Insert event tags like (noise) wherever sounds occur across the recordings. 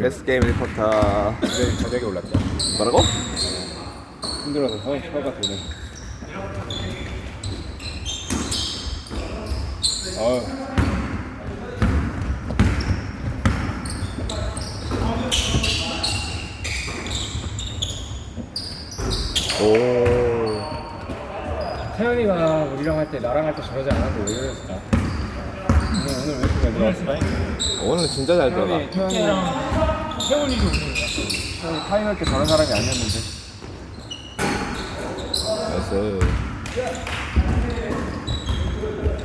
베스트 게임 리포터 저녁에, 저녁에 올랐다. 뭐라고? 힘들어서 혀, 혀가 도네. 어우 오. 태현이가 우리랑 할 때 나랑 할 때 저러지 않아도 잘 들어왔어? 오늘 진짜 잘 들어가. 태현이 태현이랑 태훈이도 오늘 때 저런 사람이 아니었는데. 나이스.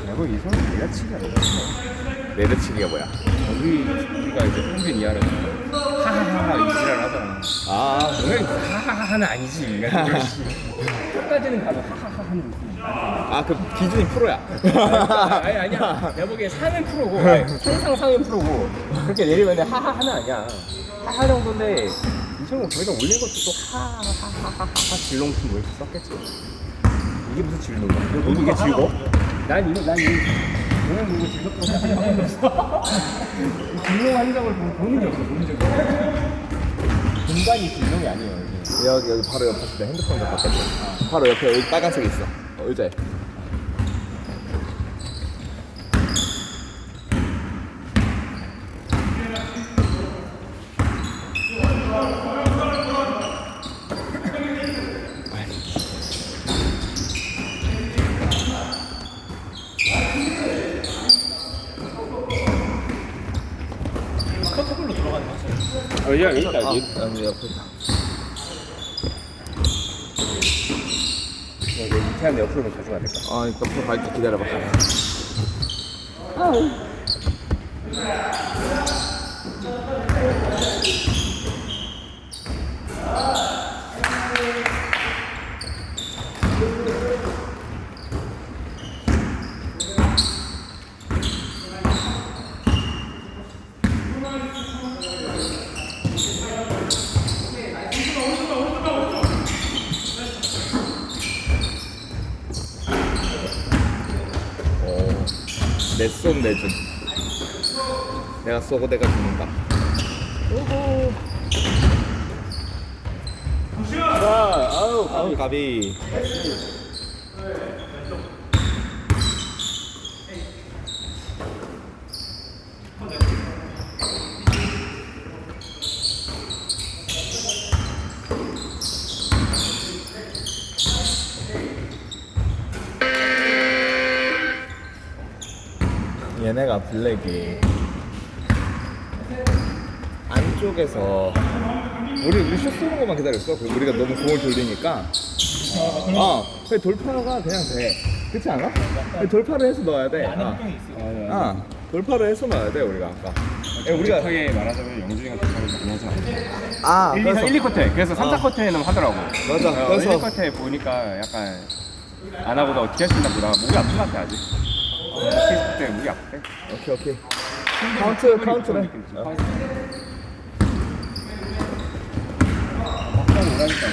야구 이 사람 내가 치기 아니야 내려치기가 뭐야? 우리 우리가 이제 평균 이하를 하하하하 이지랄 하잖아. 아. 너는 하하하하는 아니지 (laughs) 인간 끝까지는 가도 하하하 하는 느낌. 아 그 기준이 프로야. 아니 아니야. 내가 보기에 상은 프로고. 아니, 항상 상은 프로고. 그렇게 내리면 하하 하는 아니야. 하하 정도인데 이성은 거기다 올린 것도 또 하하하하하 질롱품 뭐 이렇게 썼겠지. 이게 무슨 질롱이야? 너 이게 즐거? 난 이거 난 이거. 너는 이거 즐겁다고 생각한 적이 (laughs) 없어. 이 질롱 한 적을 보- 보는 게 없어 보는 적이 없어. 공간이 질롱이 아니에요 여기 여기 바로 옆에 내 핸드폰 갖다 뺐어 바로 옆에 여기 빨간색 있어. 어, 의자에. 어, 야, 여기 있다, 아, 여기. 여기 옆에 있다 야, 내 이태한 옆으로는 가져가야 될까? 아 옆으로 갈게 기다려봐 내쏜 내준 내가 쏘고 내가 죽는다. 오호 자 아우 가비 가비 얘네가 블랙이 안쪽에서 우리 우리 슛 쏘는 것만 기다렸어. 그리고 우리가 너무 공을 돌리니까 어, 그 돌파가 그냥 돼. 그렇지 않아? 그 돌파를 해서 넣어야 돼. 어. 아, 돌파를 해서 넣어야 돼 우리가 아까. 예, 우리가 정확하게 말하자면 영준이가 도착을 많이 하지 않아. 아 1, 2, 3, 1, 2쿼터에. 그래서 3, 어. 4쿼터에는 하더라고. 맞아. 어, 그래서 1, 2쿼터에 보니까 약간 안 하고도 어떻게 할수 있나 보다. 목이 아픈 것 같아, 아직. 케이스 때 목이 아프대. 오케이 오케이. 카운트 카운트래. 어. 막상 오라니까.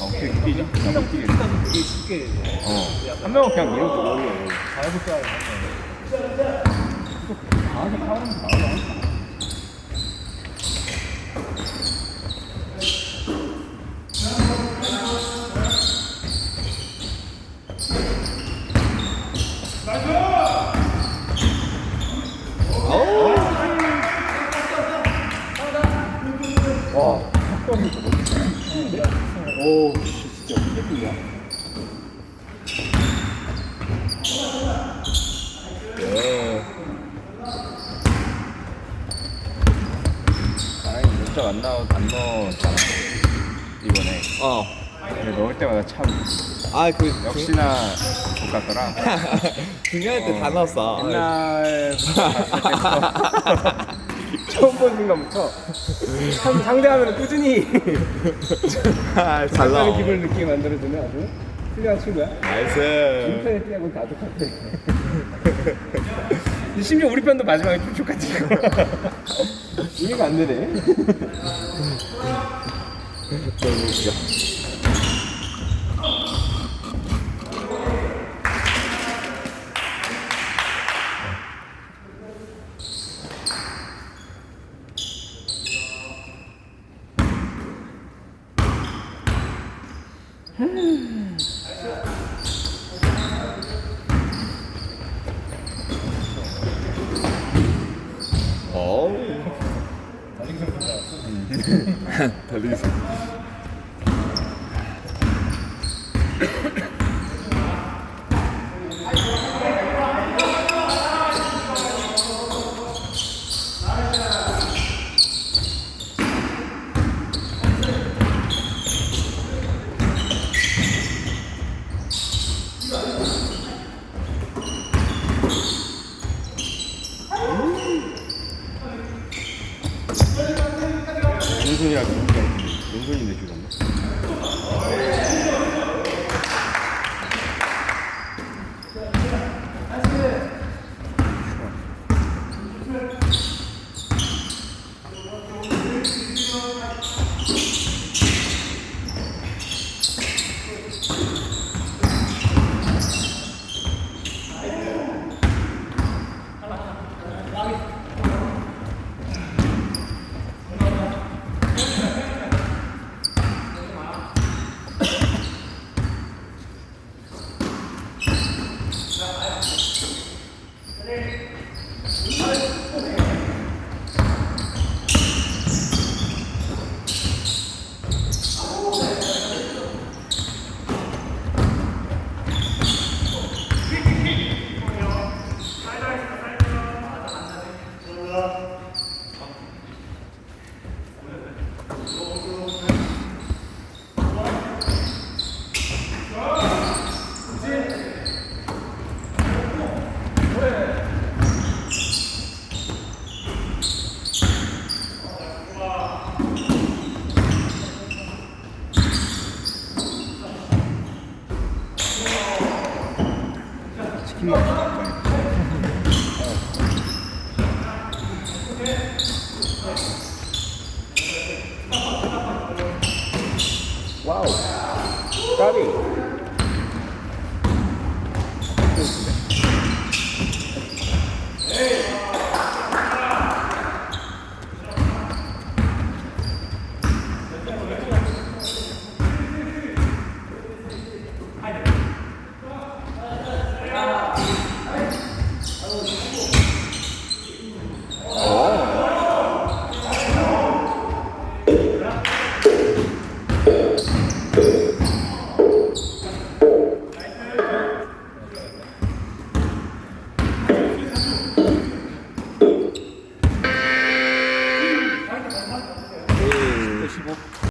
어, 어떻게 뛰지? 나못 뛰겠네. 이게 쉽게 어. 한 명은 그냥 밀어도 오려. 잘못 써야 돼. 가서 파울은 나오나? 아우. 와. 오, 씨, 진짜 어떻게 뛰냐? 예. 다행히 몇점 안 나오 안 넣었잖아 이번에. 어. 근데 넣을 때마다 참 아, 그 역시나 족 같더라. 중요할 때 다 넣었어. 옛날부터 봤을 때부터 (laughs) 처음 본 순간부터 참 상대하면 꾸준히 아, 잘 나와. 기분을 느끼게 만들어주는 아주 훌륭한 친구야. 나이스. 인터넷 뛰하고는 다 똑같아. (laughs) 심지어 우리 편도 마지막에 좀 똑같이 (laughs) 이해가 안 되네. 너무 웃겨. 어우. 음. 음. 음. (laughs) 달리기 선 달리기 선 왼손이라 왼손인데 죽었네. 치킨 먹자.